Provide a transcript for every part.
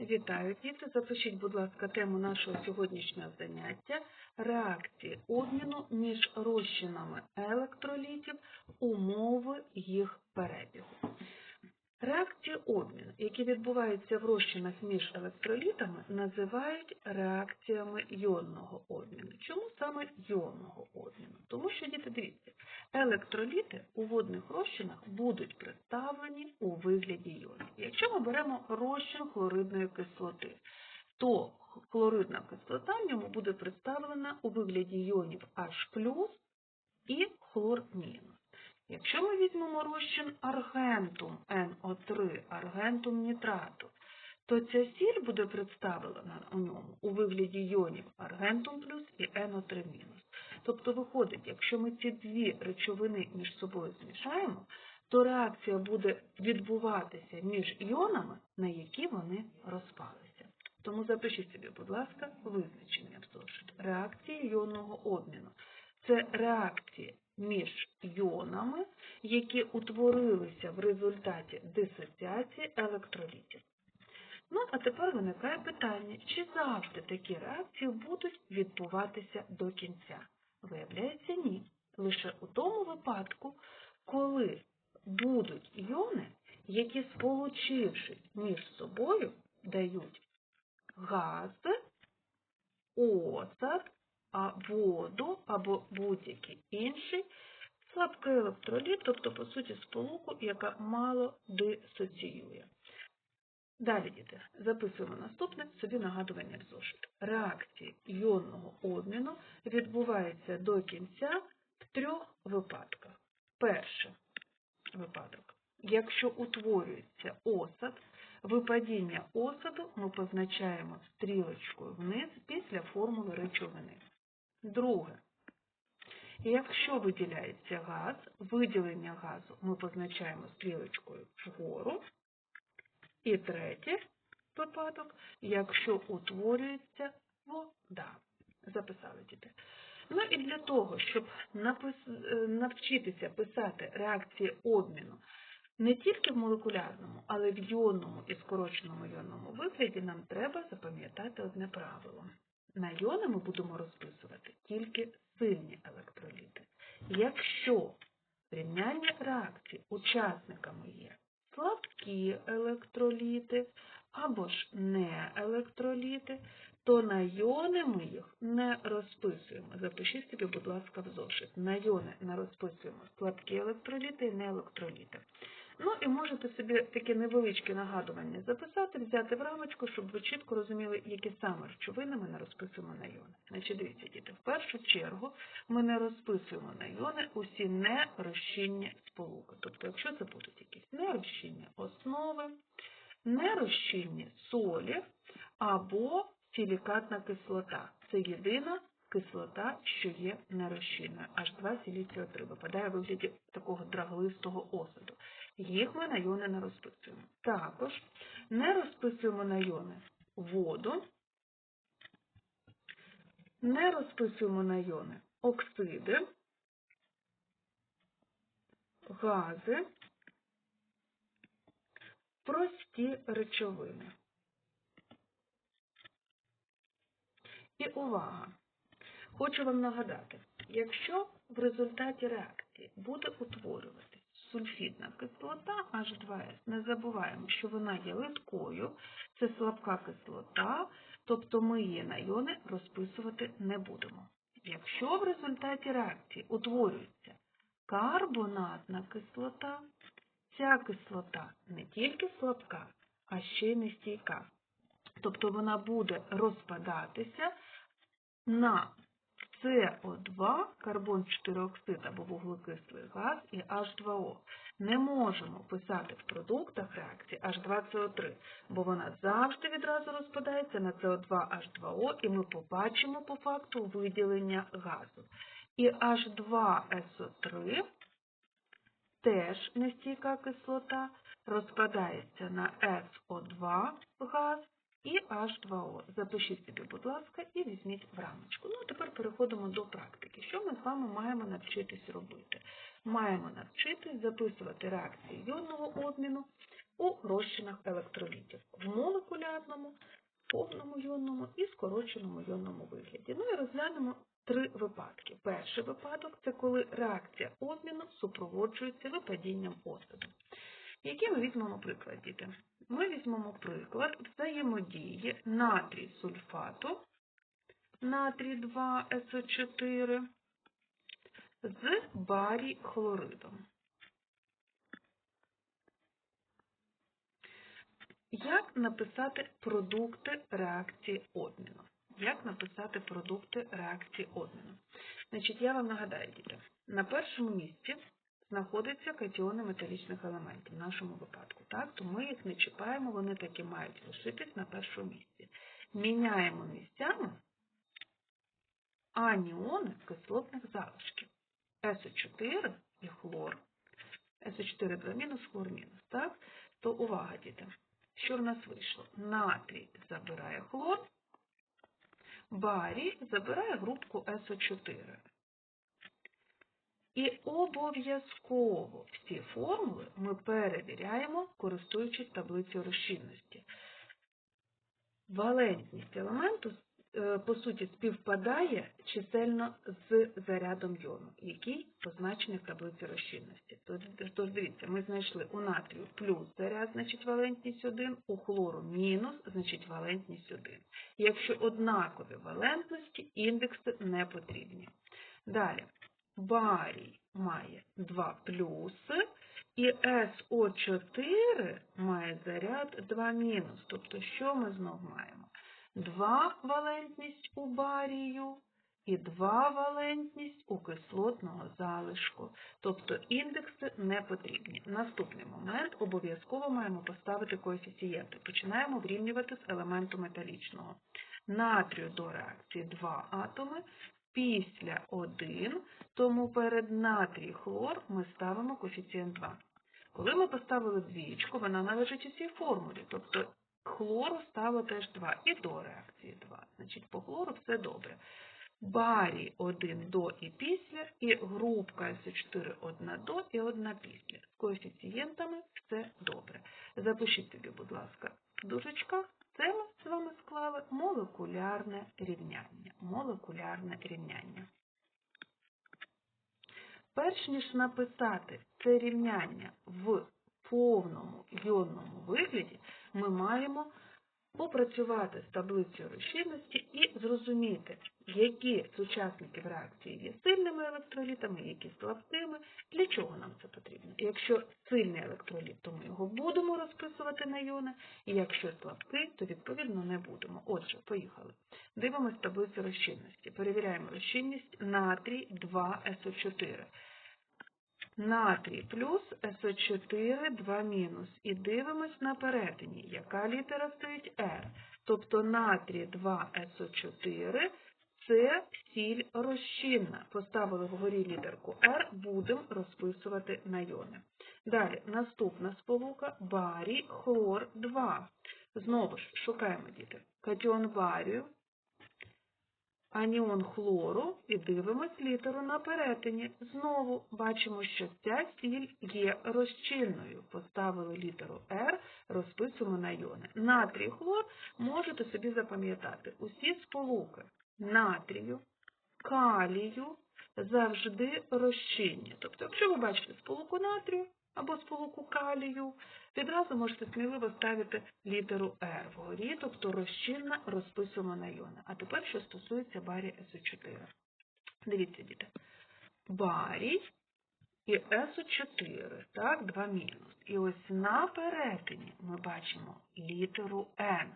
Вітаю, діти. Запишіть, будь ласка, тему нашого сьогоднішнього заняття реакції обміну між розчинами електролітів, умови їх перебігу. Реакції обміну, які відбуваються в розчинах між електролітами, називають реакціями йонного обміну. Чому саме йонного обміну? Тому що, діти, дивіться, електроліти у водних розчинах будуть представлені у вигляді йонів. Якщо ми беремо розчин хлоридної кислоти, то хлоридна кислота в ньому буде представлена у вигляді йонів H+, і хлор мінус. Якщо ми візьмемо розчин аргентум НО3, аргентум нітрату, то ця сіль буде представлена у ньому у вигляді йонів аргентум плюс і НО3 мінус. Тобто виходить, якщо ми ці дві речовини між собою змішаємо, то реакція буде відбуватися між іонами, на які вони розпалися. Тому запишіть собі, будь ласка, визначення в зошит. Реакції йонного обміну. Це реакції між йонами, які утворилися в результаті дисоціації електролітів. Ну, а тепер виникає питання, чи завжди такі реакції будуть відбуватися до кінця? Виявляється, ні. Лише у тому випадку, коли будуть йони, які, сполучившись між собою, дають газ, а воду або будь-який інший слабкий електроліт, тобто, по суті, сполуку, яка мало дисоціює. Далі, діти, записуємо наступне собі нагадування в зошит. Реакції іонного обміну відбуваються до кінця в трьох випадках. Перший випадок. Якщо утворюється осад, випадіння осаду ми позначаємо стрілочкою вниз після формули речовини. Друге. Якщо виділяється газ, виділення газу ми позначаємо стрілочкою вгору. І третій випадок, якщо утворюється вода. Записали діти. Ну і для того, щоб навчитися писати реакції обміну не тільки в молекулярному, але в йонному і скороченому йонному вигляді, нам треба запам'ятати одне правило. На йони ми будемо розписувати тільки сильні електроліти. Якщо в рівнянні реакції учасниками є слабкі електроліти або ж не електроліти, то на йони ми їх не розписуємо. Запишіть собі, будь ласка, в зошит. На йони не розписуємо слабкі електроліти і не електроліти. Ну і можете собі таке невеличке нагадування записати, взяти в рамочку, щоб ви чітко розуміли, які саме речовини ми не розписуємо на йони. Значить, дивіться, діти, в першу чергу ми не розписуємо на йони усі нерозчинні сполуки. Тобто, якщо це будуть якісь нерозчинні основи, нерозчинні солі або силікатна кислота. Це єдина кислота, що є нерозчинною. H2 сіліціо 3 випадає в вигляді такого драглистого осаду. Їх ми на йони не розписуємо. Також не розписуємо на йони воду, не розписуємо на йони оксиди, гази, прості речовини. І увага! Хочу вам нагадати, якщо в результаті реакції буде утворюватись сульфідна кислота H2S, не забуваємо, що вона є литкою, це слабка кислота, тобто ми її на йони розписувати не будемо. Якщо в результаті реакції утворюється карбонатна кислота, ця кислота не тільки слабка, а ще й нестійка. Тобто вона буде розпадатися на СО2, карбон 4 оксид або вуглекислий газ і H2O. Не можемо писати в продуктах реакції H2CO3, бо вона завжди відразу розпадається на СО2H2O, і ми побачимо по факту виділення газу. І H2SO3 теж нестійка кислота, розпадається на SO2 газ і H2O. Запишіть собі, будь ласка, і візьміть в рамочку. Ну, тепер переходимо до практики. Що ми з вами маємо навчитись робити? Маємо навчитись записувати реакції йонного обміну у розчинах електролітів в молекулярному повному йонному і скороченому йонному вигляді. Ну і розглянемо три випадки. Перший випадок це коли реакція обміну супроводжується випадінням осаду. Які ми візьмемо приклад, діти? Ми візьмемо приклад взаємодії натрій сульфату, натрій 2СО4 з барій хлоридом. Як написати продукти реакції обміну? Як написати продукти реакції обміну? Значить, я вам нагадаю, діти, на першому місці знаходяться катіони металічних елементів в нашому випадку. Так? То ми їх не чіпаємо, вони таки мають лишитись на першому місці. Міняємо місцями аніони кислотних залишків. СО4 і хлор. СО4 2 мінус, хлор мінус. Так? То увага, діти. Що в нас вийшло? Натрій забирає хлор, барій забирає групку СО4. І обов'язково всі формули ми перевіряємо, користуючись таблицею розчинності. Валентність елементу, е, по суті, співпадає чисельно з зарядом йону, який позначений в таблиці розчинності. Тож, дивіться, ми знайшли у натрію плюс заряд, значить валентність 1, у хлору мінус, значить валентність 1. Якщо однакові валентності, індекси не потрібні. Далі барій має 2 плюси, і СО4 має заряд 2 мінус. Тобто, що ми знов маємо? 2 валентність у барію і 2 валентність у кислотного залишку. Тобто індекси не потрібні. Наступний момент обов'язково маємо поставити коефіцієнти. Починаємо врівнювати з елементу металічного. Натрію до реакції 2 атоми, після 1, тому перед натрій хлор ми ставимо коефіцієнт 2. Коли ми поставили двічку, вона належить усій формулі, тобто хлору стало теж 2 і до реакції 2. Значить, по хлору все добре. Барій 1 до і після, і групка С4 одна до і одна після. З коефіцієнтами все добре. Запишіть собі, будь ласка, в дужечках. Це ми з вами склали молекулярне рівняння. Молекулярне рівняння. Перш ніж написати це рівняння в повному йонному вигляді, ми маємо попрацювати з таблицею розчинності і зрозуміти, які з учасників реакції є сильними електролітами, які слабкими, для чого нам це потрібно. Якщо сильний електроліт, то ми його будемо розписувати на йони, і якщо слабкий, то відповідно не будемо. Отже, поїхали. Дивимось таблицю розчинності. Перевіряємо розчинність натрій 2СО4 натрій плюс СО4, 2 мінус. І дивимось на перетині, яка літера стоїть R. Тобто натрій 2 СО4 це сіль розчинна. Поставили вгорі літерку R, будемо розписувати на йони. Далі, наступна сполука барій хлор 2. Знову ж шукаємо діти. Катіон барію аніон хлору і дивимось літеру на перетині. Знову бачимо, що ця сіль є розчинною. Поставили літеру R, розписуємо на йони. Натрій хлор можете собі запам'ятати. Усі сполуки натрію, калію завжди розчинні. Тобто, якщо ви бачите сполуку натрію, або сполуку калію, відразу можете сміливо ставити літеру R вгорі, тобто розчинна розписуємо на йони. А тепер, що стосується барі СО4. Дивіться, діти. Барій і СО4, так, 2 мінус. І ось на перетині ми бачимо літеру N.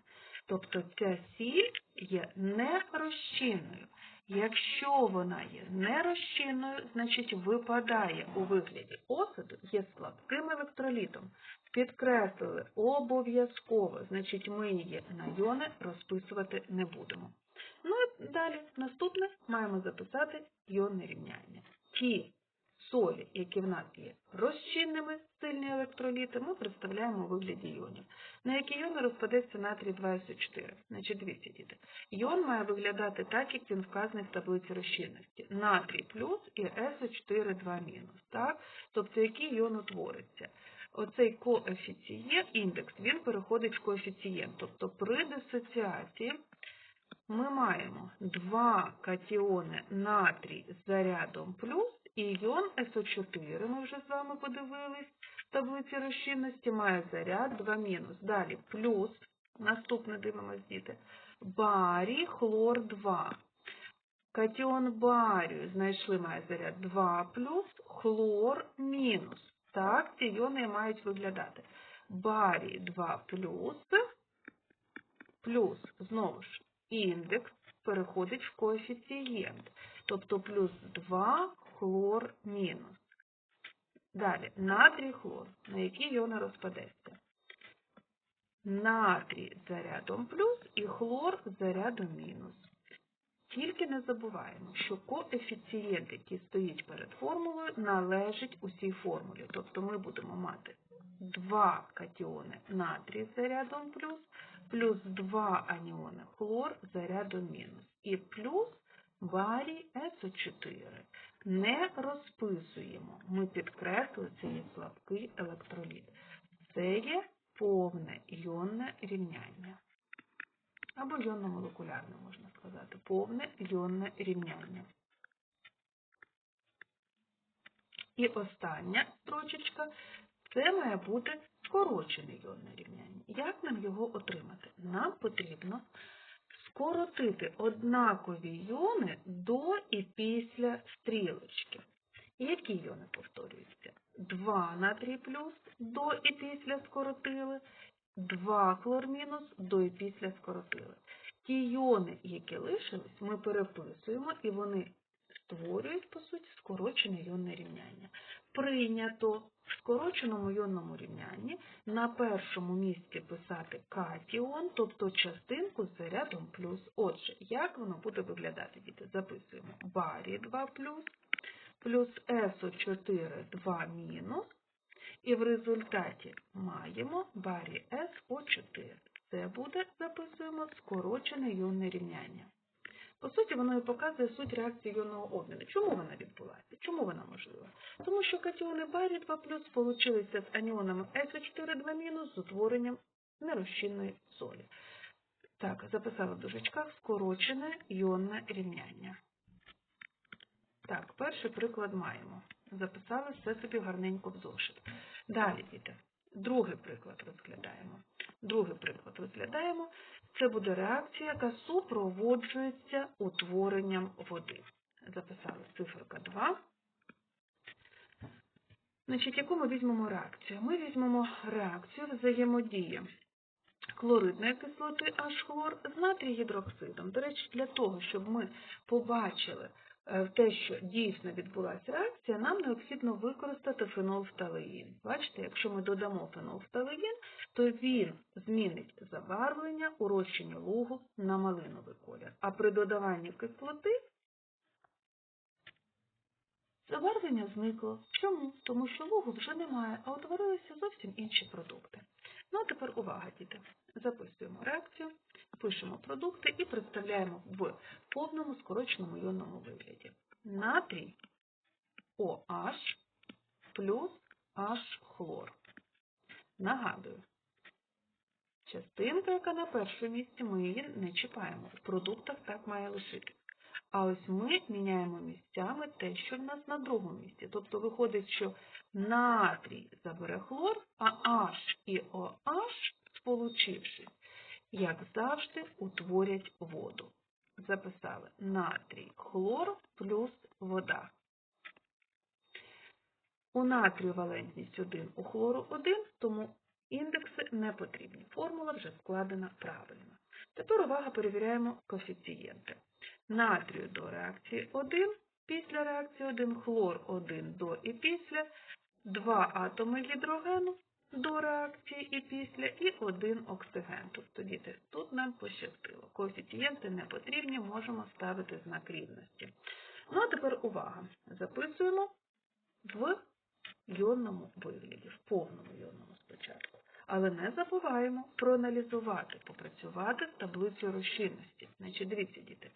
Тобто ця сіль є нерозчинною. Якщо вона є нерозчинною, значить випадає у вигляді осаду, є слабким електролітом. Підкреслили обов'язково, значить ми її на йони розписувати не будемо. Ну і далі, наступне маємо записати йонне рівняння. Ті солі, які в нас є розчинними сильні електроліти, ми представляємо у вигляді йонів. На які йони розпадеться натрій 2СО4. Значить, дивіться, діти. Йон має виглядати так, як він вказаний в таблиці розчинності. Натрій плюс і СО4 2 мінус. Так? Тобто, який йон утвориться? оцей коефіцієнт, індекс, він переходить в коефіцієнт. Тобто при дисоціації ми маємо два катіони натрій з зарядом плюс іон СО4, ми вже з вами подивились, в таблиці розчинності має заряд 2 мінус. Далі плюс, наступне дивимось, діти, барій, хлор 2. Катіон барію знайшли має заряд 2 плюс, хлор мінус. Так, ці іони мають виглядати. Барій 2 плюс, плюс, знову ж, індекс переходить в коефіцієнт. Тобто плюс 2 хлор мінус. Далі, натрій хлор, на які іони розпадеться. Натрій зарядом плюс і хлор з зарядом мінус. Тільки не забуваємо, що коефіцієнт, який стоїть перед формулою, належить усій формулі. Тобто ми будемо мати 2 катіони натрій зарядом плюс, плюс 2 аніони хлор з зарядом мінус. І плюс барій СО4. Не розписуємо. Ми підкреслили, це є слабкий електроліт. Це є повне іонне рівняння. Або йонно-молекулярне, можна сказати, повне йонне рівняння. І остання строчечка це має бути скорочене йонне рівняння. Як нам його отримати? Нам потрібно скоротити однакові йони до і після стрілочки. Які йони повторюються? 2 натрій плюс до і після скоротили, 2 хлор мінус до і після скоротили. Ті йони, які лишились, ми переписуємо і вони створюють, по суті, скорочене йонне рівняння. Прийнято в скороченому йонному рівнянні на першому місці писати катіон, тобто частинку з зарядом плюс. Отже, як воно буде виглядати, діти? Записуємо барі 2 плюс, плюс СО4 2 мінус, і в результаті маємо барі СО4. Це буде, записуємо, скорочене йонне рівняння. По суті, воно і показує суть реакції іонного обміну. Чому вона відбулася? Чому вона можлива? Тому що катіони барі 2 плюс получилися з аніонами СО4 2 мінус з утворенням нерозчинної солі. Так, записала в дужечках скорочене йонне рівняння. Так, перший приклад маємо. Записали все собі гарненько в зошит. Далі, діти, другий приклад розглядаємо. Другий приклад розглядаємо. Це буде реакція, яка супроводжується утворенням води. Записали циферка 2. Значить, яку ми візьмемо реакцію? Ми візьмемо реакцію взаємодії хлоридної кислоти H-хлор з натрій-гідроксидом. До речі, для того, щоб ми побачили е, те, що дійсно відбулася реакція, нам необхідно використати фенолфталеїн. Бачите, якщо ми додамо фенолфталеїн, то він змінить забарвлення у розчині лугу на малиновий колір. А при додаванні кислоти забарвлення зникло. Чому? Тому що лугу вже немає, а утворилися зовсім інші продукти. Ну, а тепер увага, діти. Записуємо реакцію, пишемо продукти і представляємо в повному скороченому іонному вигляді. Натрій OH плюс H-хлор. Нагадую, частинка, яка на першому місці, ми її не чіпаємо. В продуктах так має лишитися. А ось ми міняємо місцями те, що в нас на другому місці. Тобто виходить, що натрій забере хлор, а H і OH, сполучившись, як завжди, утворять воду. Записали натрій хлор плюс вода. У натрію валентність 1, у хлору 1, тому індекси не потрібні. Формула вже складена правильно. Тепер увага перевіряємо коефіцієнти. Натрію до реакції 1, після реакції 1, хлор 1 до і після, 2 атоми гідрогену до реакції і після, і 1 оксиген. Тобто, діти, тут нам пощастило. Коефіцієнти не потрібні, можемо ставити знак рівності. Ну, а тепер увага. Записуємо в йонному вигляді, в повному йонному спочатку. Але не забуваємо проаналізувати, попрацювати з таблицею розчинності. Значить, дивіться, діти,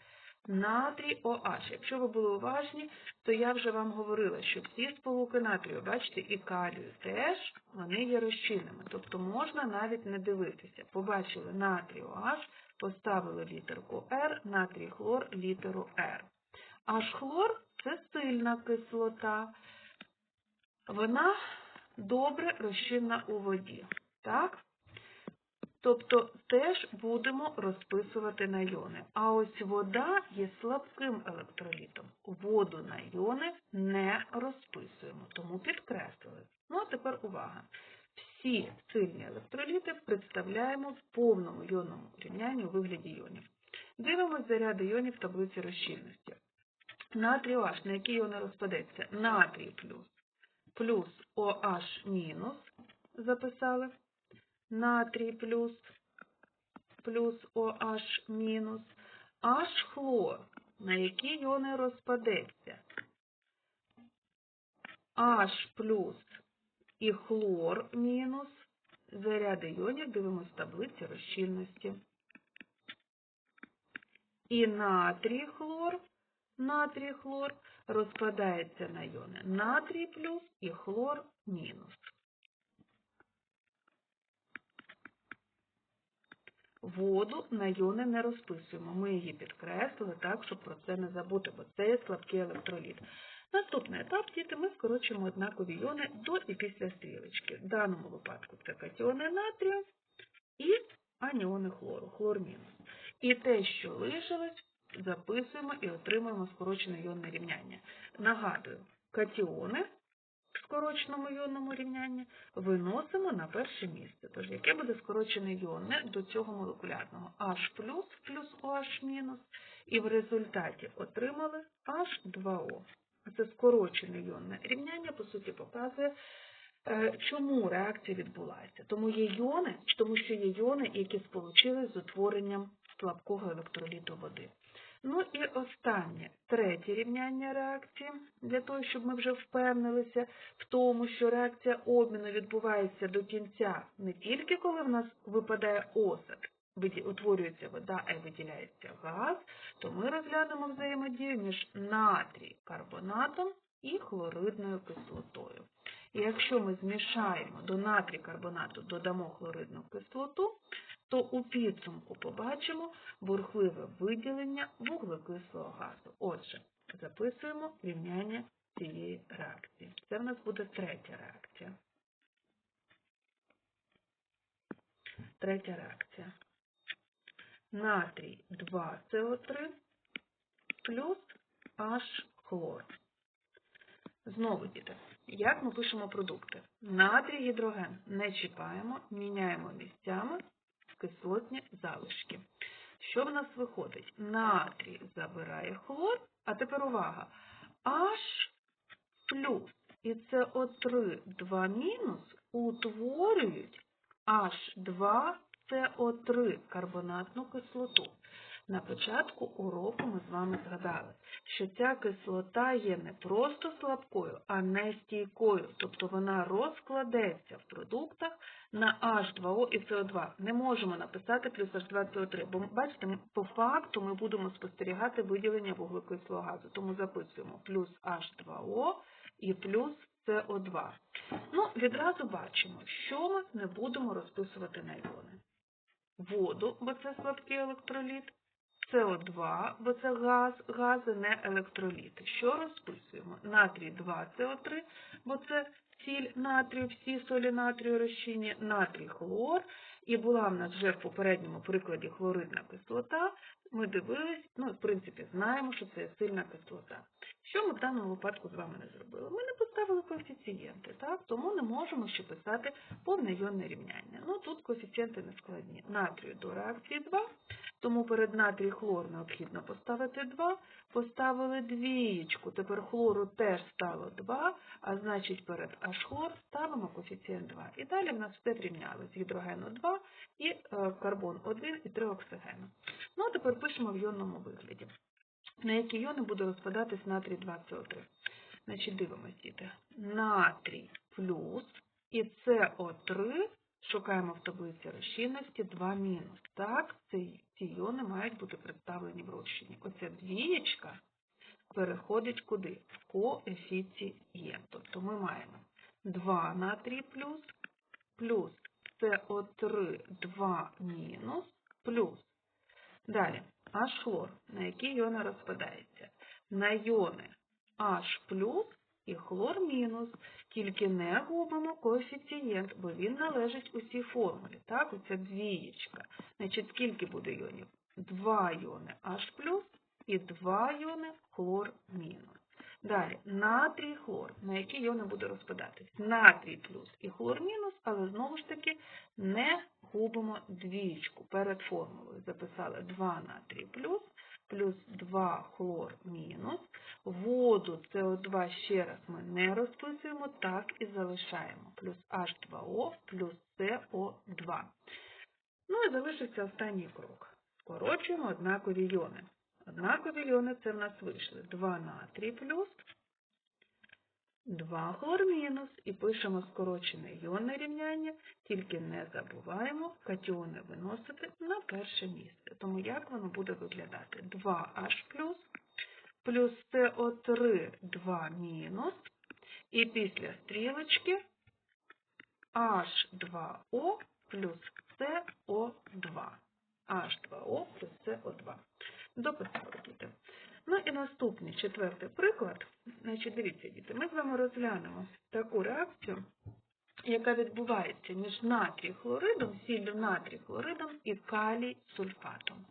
Натрій OH. Якщо ви були уважні, то я вже вам говорила, що всі сполуки натрію, бачите, і калію теж, вони є розчинними. Тобто можна навіть не дивитися. Побачили натрій OH, поставили літерку R, натрій хлор, літеру R. Аж хлор це сильна кислота. Вона добре розчинна у воді. Так? Тобто теж будемо розписувати на йони. А ось вода є слабким електролітом. Воду на йони не розписуємо, тому підкреслили. Ну а тепер увага. Всі сильні електроліти представляємо в повному йонному рівнянні у вигляді йонів. Дивимось заряди йонів в таблиці розчинності. Натрій OH, на які йони розпадеться? Натрій плюс, плюс OH мінус, записали натрій плюс, плюс OH мінус, H хлор, на які йони розпадеться. H плюс і хлор мінус, заряди йонів дивимося таблиці розчинності. І натрій хлор, натрій хлор розпадається на йони натрій плюс і хлор мінус. Воду на йони не розписуємо. Ми її підкреслили так, щоб про це не забути, бо це є слабкий електроліт. Наступний етап, діти, ми скорочуємо однакові йони до і після стрілочки. В даному випадку це катіони натрію і аніони хлору, хлор мінус. І те, що лишилось, записуємо і отримуємо скорочене йонне рівняння. Нагадую, катіони в скороченому йонному рівнянні виносимо на перше місце. Тож, яке буде скорочене йонне до цього молекулярного? H плюс плюс OH мінус, і в результаті отримали H2O. Це скорочене йонне рівняння, по суті, показує, е, чому реакція відбулася. Тому є йони, тому що є йони, які сполучились з утворенням слабкого електроліту води. Ну і останнє, третє рівняння реакції, для того, щоб ми вже впевнилися в тому, що реакція обміну відбувається до кінця не тільки коли в нас випадає осад, утворюється вода, й виділяється газ, то ми розглянемо взаємодію між натрій карбонатом і хлоридною кислотою. І якщо ми змішаємо до натрій карбонату, додамо хлоридну кислоту, то у підсумку побачимо бурхливе виділення вуглекислого газу. Отже, записуємо рівняння цієї реакції. Це в нас буде третя реакція. Третя реакція. Натрій 2СО3 плюс H хлор. Знову, діти, як ми пишемо продукти? Натрій гідроген не чіпаємо, міняємо місцями кислотні залишки. Що в нас виходить? Натрій забирає хлор, а тепер увага. H плюс і СО3 2 мінус утворюють H2CO3 карбонатну кислоту. На початку уроку ми з вами згадали, що ця кислота є не просто слабкою, а нестійкою, тобто вона розкладеться в продуктах на H2O і CO2. Не можемо написати плюс H2CO3, бо бачите, по факту ми будемо спостерігати виділення вуглекислого газу, тому записуємо плюс H2O і плюс СО2. Ну, відразу бачимо, що ми не будемо розписувати на іони. Воду, бо це слабкий електроліт, СО2, бо це газ, гази не електроліти. Що розписуємо? Натрій 2 СО3, бо це сіль натрію, всі солі натрію розчинні, натрій хлор. І була в нас вже в попередньому прикладі хлоридна кислота. Ми дивились, ну, в принципі, знаємо, що це сильна кислота. Що ми в даному випадку з вами не зробили? Ми не поставили коефіцієнти, так? тому не можемо ще писати повне йонне рівняння. Ну, тут коефіцієнти не складні. Натрію до реакції 2, тому перед натрій хлор необхідно поставити 2, поставили двієчку, тепер хлору теж стало 2, а значить перед H-хлор ставимо коефіцієнт 2. І далі в нас все зрівнялось. Гідрогену 2 і е, карбон 1 і 3 оксигену. Ну, а тепер пишемо в йонному вигляді. На які йони буде розпадатись натрій 2СО3. Значить, дивимося, діти. Натрій плюс і СО3 шукаємо в таблиці розчинності 2 мінус. Так, ці, ці йони мають бути представлені в розчині. Оце двієчка переходить куди? В коефіцієнт. Тобто ми маємо 2 натрій плюс, плюс СО3 2 мінус, плюс. Далі, H хлор, на які йони розпадається? На йони H плюс і хлор мінус. Тільки не губимо коефіцієнт, бо він належить усій формулі. Так, оця двієчка. Значить, скільки буде йонів? Два йони H плюс і два йони хлор мінус. Далі, натрій хлор, на які йони буде розпадатись? Натрій плюс і хлор мінус, але знову ж таки не губимо двічку перед формулою. Записали 2 натрій плюс, плюс 2 хлор мінус. Воду СО2 ще раз ми не розписуємо, так і залишаємо. Плюс H2O плюс СО2. Ну і залишився останній крок. Скорочуємо однакові йони. Однакові йони це в нас вийшли 2 натрій плюс, 2 хлор мінус. І пишемо скорочене йонне рівняння, тільки не забуваємо катіони виносити на перше місце. Тому як воно буде виглядати? 2H плюс, плюс СО3 2 мінус. І після стрілочки H2O плюс СО2. H2O плюс СО2. Дописали діти. Ну і наступний четвертий приклад. Значить, дивіться, діти, ми з вами розглянемо таку реакцію, яка відбувається між натрій хлоридом, сіллю натрій хлоридом і калій сульфатом.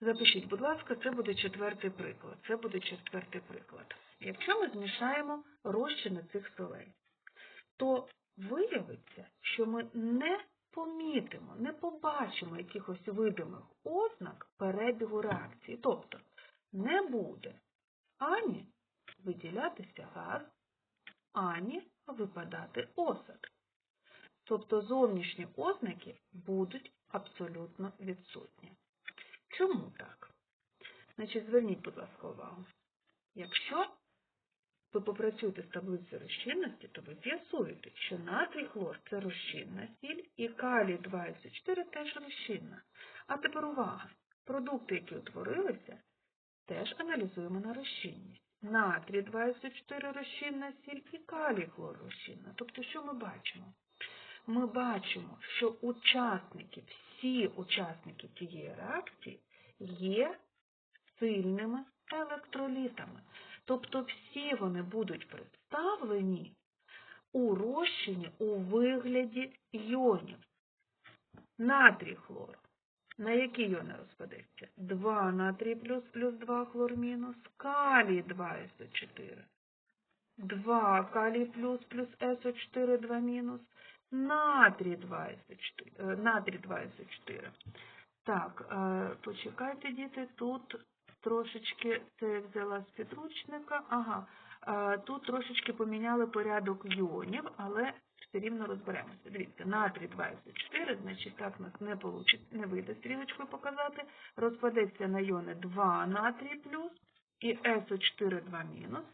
Запишіть, будь ласка, це буде четвертий приклад. Це буде четвертий приклад. Якщо ми змішаємо розчини цих солей, то виявиться, що ми не помітимо, не побачимо якихось видимих ознак перебігу реакції. Тобто не буде ані виділятися газ, ані випадати осад. Тобто зовнішні ознаки будуть абсолютно відсутні. Чому так? Значить, зверніть, будь ласка, увагу. Якщо ви попрацюєте з таблицею розчинності, то ви з'ясуєте, що натрій хлор це розчинна сіль і калій 24 теж розчинна. А тепер увага! Продукти, які утворилися, теж аналізуємо на розчинність. Натрій 24 розчинна сіль і калій хлор розчинна. Тобто, що ми бачимо? Ми бачимо, що учасники, всі учасники тієї реакції є сильними електролітами. Тобто всі вони будуть представлені у розчині у вигляді йонів. Натрій хлор. На які йони розпадеться? 2 натрій плюс плюс 2 хлор мінус, калій 2 СО4. 2 калій плюс плюс СО4 2 мінус, натрій 2 СО4. Натрій 2 СО4. Так, е, почекайте, діти, тут трошечки це я взяла з підручника. Ага, е, тут трошечки поміняли порядок йонів, але все рівно розберемося. Дивіться, натрій 24, значить так нас не получить, не вийде стрілочкою показати. Розпадеться на йони 2 натрій плюс і СО4 2 мінус.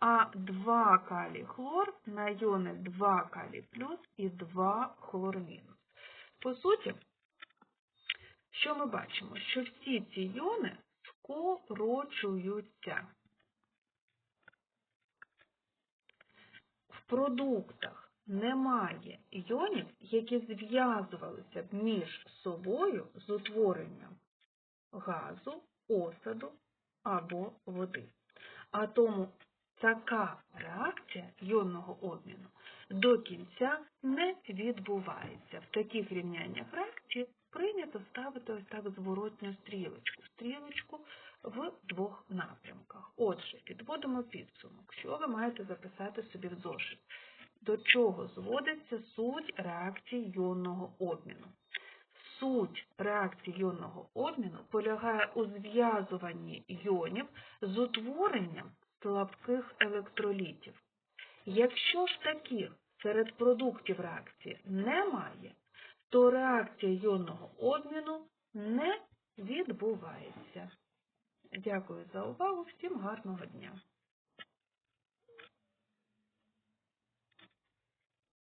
А 2 калій хлор на йони 2 калій плюс і 2 хлор мінус. По суті, що ми бачимо? Що всі ці йони скорочуються. В продуктах немає йонів, які зв'язувалися б між собою з утворенням газу, осаду або води. А тому така реакція йонного обміну до кінця не відбувається. В таких рівняннях реакції прийнято ставити ось так зворотню стрілочку. Стрілочку в двох напрямках. Отже, підводимо підсумок, що ви маєте записати собі в зошит. До чого зводиться суть реакції йонного обміну? Суть реакції йонного обміну полягає у зв'язуванні йонів з утворенням слабких електролітів. Якщо ж таких серед продуктів реакції немає, то реакція йонного обміну не відбувається. Дякую за увагу, всім гарного дня!